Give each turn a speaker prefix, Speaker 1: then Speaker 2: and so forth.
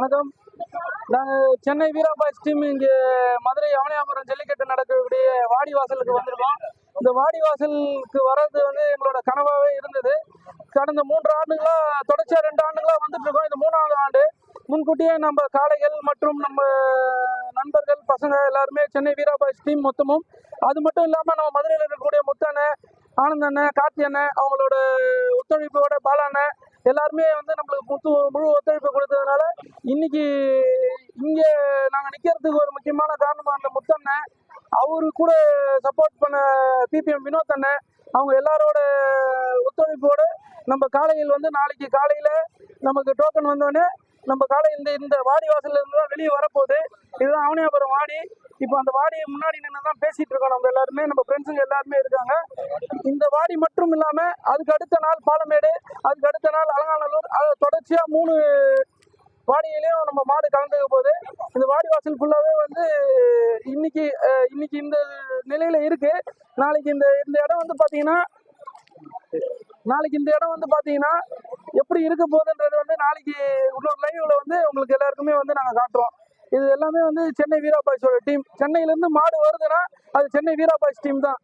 Speaker 1: நாங்கள் சென்னை வீராபாய்ஸ் டீம் இங்கே மதுரை அவனியாபுரம் ஜல்லிக்கட்டு நடக்கக்கூடிய வாடி வாசலுக்கு வந்திருக்கோம். இந்த வாடி வாசலுக்கு வர்றது வந்து எங்களோட கனவாகவே இருந்தது. கடந்த மூன்று ஆண்டுகளாக தொடர்ச்சியாக ரெண்டு ஆண்டுகளாக வந்துட்டு இருக்கோம் இந்த மூணாவது ஆண்டு. முன்கூட்டியே நம்ம காளைகள் மற்றும் நம்ம நண்பர்கள் பசங்க எல்லாருமே சென்னை வீராபாய்ஸ் டீம் மொத்தமும். அது மட்டும் இல்லாமல் நம்ம மதுரையில் இருக்கக்கூடிய முத்தண்ண ஆனந்த அண்ணன் கார்த்தி அண்ணன் அவங்களோட ஒத்துழைப்போட பாலாண்ண எல்லாருமே வந்து நம்மளுக்கு முத்து முழு ஒத்துழைப்பு கொடுத்ததுனால இன்னைக்கு இங்கே நாங்கள் நிற்கிறதுக்கு ஒரு முக்கியமான காரணமாக அந்த முத்தண்ணன் அவரு கூட சப்போர்ட் பண்ண பிபிஎம் வினோத் அண்ணன். அவங்க எல்லாரோட ஒத்துழைப்போடு நம்ம காலையில் வந்து நாளைக்கு காலையில் நமக்கு டோக்கன் வந்தோடனே நம்ம காலை இந்த இந்த வாடி வாசல்ல இருந்து தான் வெளியே வரப்போகுது. இதுதான் அவனியாபுரம் வாடி. இப்போ அந்த வாடி முன்னாடி நின்று தான் பேசிட்டு இருக்கோம் நம்ம எல்லாருமே. நம்ம ஃப்ரெண்ட்ஸுங்க எல்லாருமே இருக்காங்க. இந்த வாடி மட்டும் இல்லாமல் அதுக்கு அடுத்த நாள் பாலமேடு அதுக்கு அடுத்த நாள் அலங்காநல்லூர் அது தொடர்ச்சியாக மூணு வாடியிலையும் நம்ம மாடு கலந்துக்க போகுது. இந்த வாடி வாசல் ஃபுல்லாகவே வந்து இன்னைக்கு இன்னைக்கு இந்த நிலையில இருக்கு. நாளைக்கு இந்த இந்த இடம் வந்து பார்த்தீங்கன்னா நாளைக்கு இந்த இடம் வந்து பார்த்தீங்கன்னா எப்படி இருக்க போகுதுன்றது வந்து நாளைக்கு இன்னொரு லைவ்ல வந்து உங்களுக்கு எல்லாருக்குமே வந்து நாங்கள் காட்டுறோம். இது எல்லாமே வந்து சென்னை வீராபாய்ஸோட டீம் சென்னையிலேருந்து மாடு வருதுன்னா அது சென்னை வீராபாய்ஸ் டீம் தான்.